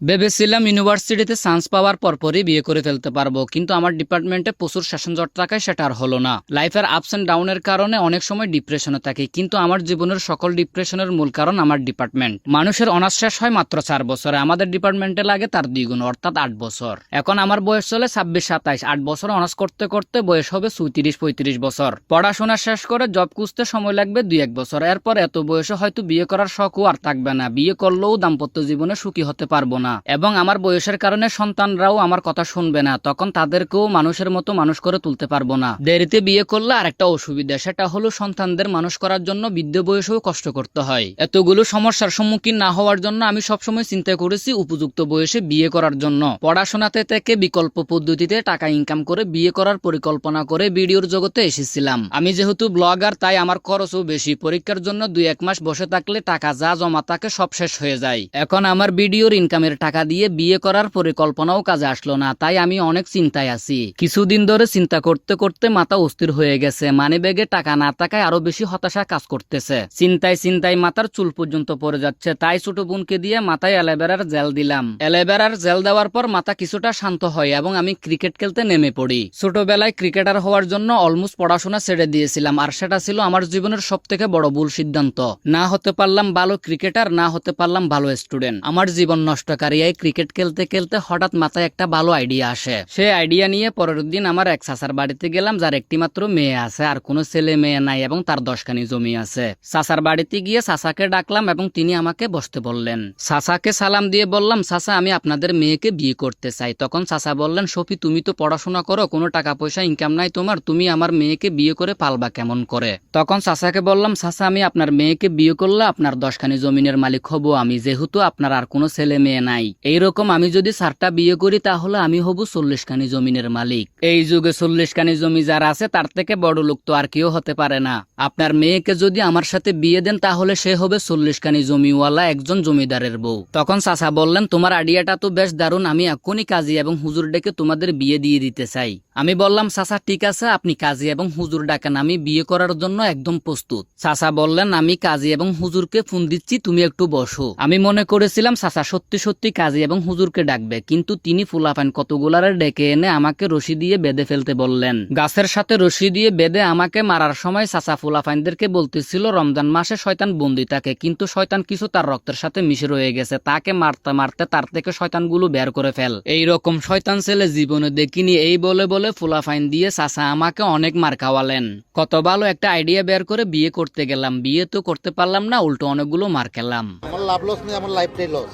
ভেবেছিলাম ইউনিভার্সিটিতে চান্স পাওয়ার পরপরই বিয়ে করে ফেলতে পারব, কিন্তু আমার ডিপার্টমেন্টে প্রচুর সেশন জট থাকায় সেটা আর হলো না। লাইফের আপস এন্ড ডাউনের কারণে অনেক সময় ডিপ্রেশনে থাকি, কিন্তু আমার জীবনের সকল ডিপ্রেশনের মূল কারণ আমার ডিপার্টমেন্ট মানুষের অনার্স শেষ হয় মাত্র চার বছরে, আমাদের ডিপার্টমেন্টে লাগে তার দ্বিগুণ, অর্থাৎ আট বছর। এখন আমার বয়স চলে ছাব্বিশ সাতাইশ, আট বছর অনার্স করতে করতে বয়স হবে চৌত্রিশ পঁয়ত্রিশ বছর। পড়াশোনা শেষ করে জব খুঁজতে সময় লাগবে দুই এক বছর, এরপর এত বয়সে হয়তো বিয়ে করার শখও আর থাকবে না, বিয়ে করলেও দাম্পত্য জীবনে সুখী হতে পারব না। এবং আমার বয়সের কারণে সন্তানরাও আমার কথা শুনবে না। তখন তাদেরকেও মানুষের মতো মানুষ করে তুলতে পারব না। দেরিতে বিয়ে করলে আরেকটা অসুবিধা, সেটা হলো সন্তানদের মানুষ করার জন্য বৃদ্ধ বয়সেও কষ্ট করতে হয়। এতগুলো সমস্যার সম্মুখীন না হওয়ার জন্য আমি সবসময় চিন্তা করেছি উপযুক্ত বয়সে বিয়ে করার জন্য। পড়াশোনাতে থেকে বিকল্প পদ্ধতিতে টাকা ইনকাম করে বিয়ে করার পরিকল্পনা করে ভিডিওর জগতে এসেছিলাম। আমি যেহেতু ব্লগার, তাই আমার খরচও বেশি। পরীক্ষার জন্য দুই এক মাস বসে থাকলে টাকা যা জমা থাকে সব শেষ হয়ে যায়। এখন আমার ভিডিওর ইনকামের টাকা দিয়ে বিয়ে করার পরিকল্পনাও কাজে আসলো না, তাই আমি অনেক চিন্তায় আছি। কিছুদিন ধরে চিন্তা করতে করতে মাথা অস্থির হয়ে গেছে মানে ব্যাগে টাকা না থাকায় আরও বেশি হতাশা কাজ করতেছে। চিন্তায় চিন্তায় মাথার চুল পর্যন্ত পড়ে যাচ্ছে, তাই ছোট বোনকে দিয়ে মাথায় অ্যালোভেরার জেল দিলাম। অ্যালোভেরার জেল দেওয়ার পর মাথা কিছুটা শান্ত হয় এবং আমি ক্রিকেট খেলতে নেমে পড়ি। ছোটবেলায় ক্রিকেটার হওয়ার জন্য অলমোস্ট পড়াশোনা ছেড়ে দিয়েছিলাম, আর সেটা ছিল আমার জীবনের সব থেকে বড় ভুল সিদ্ধান্ত। না হতে পারলাম ভালো ক্রিকেটার, না হতে পারলাম ভালো স্টুডেন্ট। আমার জীবন নষ্টকারী এই ক্রিকেট খেলতে খেলতে হঠাৎ মাথায় একটা ভালো আইডিয়া আসে। সেই আইডিয়া নিয়ে পরের দিন আমার এক চাচার বাড়িতে গেলাম, যার একটি মাত্র মেয়ে আছে আর কোনো ছেলে মেয়ে নাই এবং তার দশখানি জমি আছে। চাচার বাড়িতে গিয়ে চাচাকে ডাকলাম এবং তিনি আমাকে বসতে বললেন। চাচাকে সালাম দিয়ে বললাম, চাচা, আমি আপনাদের মেয়েকে বিয়ে করতে চাই। তখন চাচা বললেন, সফি, তুমি তো পড়াশোনা করো, কোনো টাকা পয়সা ইনকাম নাই তোমার, তুমি আমার মেয়েকে বিয়ে করে পালবা কেমন করে? তখন চাচাকে বললাম, চাচা, আমি আপনার মেয়েকে বিয়ে করলে আপনার দশখানি জমিনের মালিক হব আমি, যেহেতু আপনার আর কোনো ছেলে মেয়ে নাই। এইরকম আমি যদি সারটা বিয়ে করি, তাহলে আমি হব চল্লিশখানি জমিনের মালিক। এই যুগে চল্লিশখানি জমি যারা আছে, তার থেকে বড় লোক তো আর কেউ হতে পারে না। আপনার মেয়েকে যদি আমার সাথে বিয়ে দেন, তাহলে সে হবে চল্লিশখানি জমিওয়ালা, একজন জমিদারের বউ। তখন চাচা বললেন, তোমার আইডিয়াটা তো বেশ দারুণ, আমি এখনই কাজী এবং হুজুর ডেকে তোমাদের বিয়ে দিয়ে দিতে চাই। আমি বললাম, চাচা, ঠিক আছে, আপনি কাজী এবং হুজুর ডাকেন, আমি বিয়ে করার জন্য একদম প্রস্তুত। চাচা বললেন, আমি কাজী এবং হুজুরকে ফোন দিচ্ছি, তুমি একটু বসো। আমি মনে করেছিলাম, চাচা, সত্যি সত্যি কাজী এবং হুজুরকে ডাকবে, কিন্তু তিনি ফুলাফান কতগুলারে ডেকে এনে আমাকে রশি দিয়ে বেঁধে ফেলতে বললেন। গাছের সাথে রশি দিয়ে বেঁধে আমাকে মারার সময় চাচা ফুলাফাইনদেরকে বলতেছিল, রমজান মাসে শয়তান বন্দি থাকে, কিন্তু শয়তান কিছু তার রক্তের সাথে মিশে রয়ে গেছে, তাকে মারতে মারতে তার থেকে শয়তানগুলো বের করে ফেল। এই রকম শয়তান ছেলে জীবনে দেখিনি, এই বলে বলে ফুলাফাইন দিয়ে চাচা আমাকে অনেক মার খাওয়ালেন। কত ভালো একটা আইডিয়া বের করে বিয়ে করতে গেলাম, বিয়ে তো করতে পারলাম না, উল্টো অনেকগুলো মার খেলাম। আমার লাভ লস নেই, আমার লাইফটাই লস।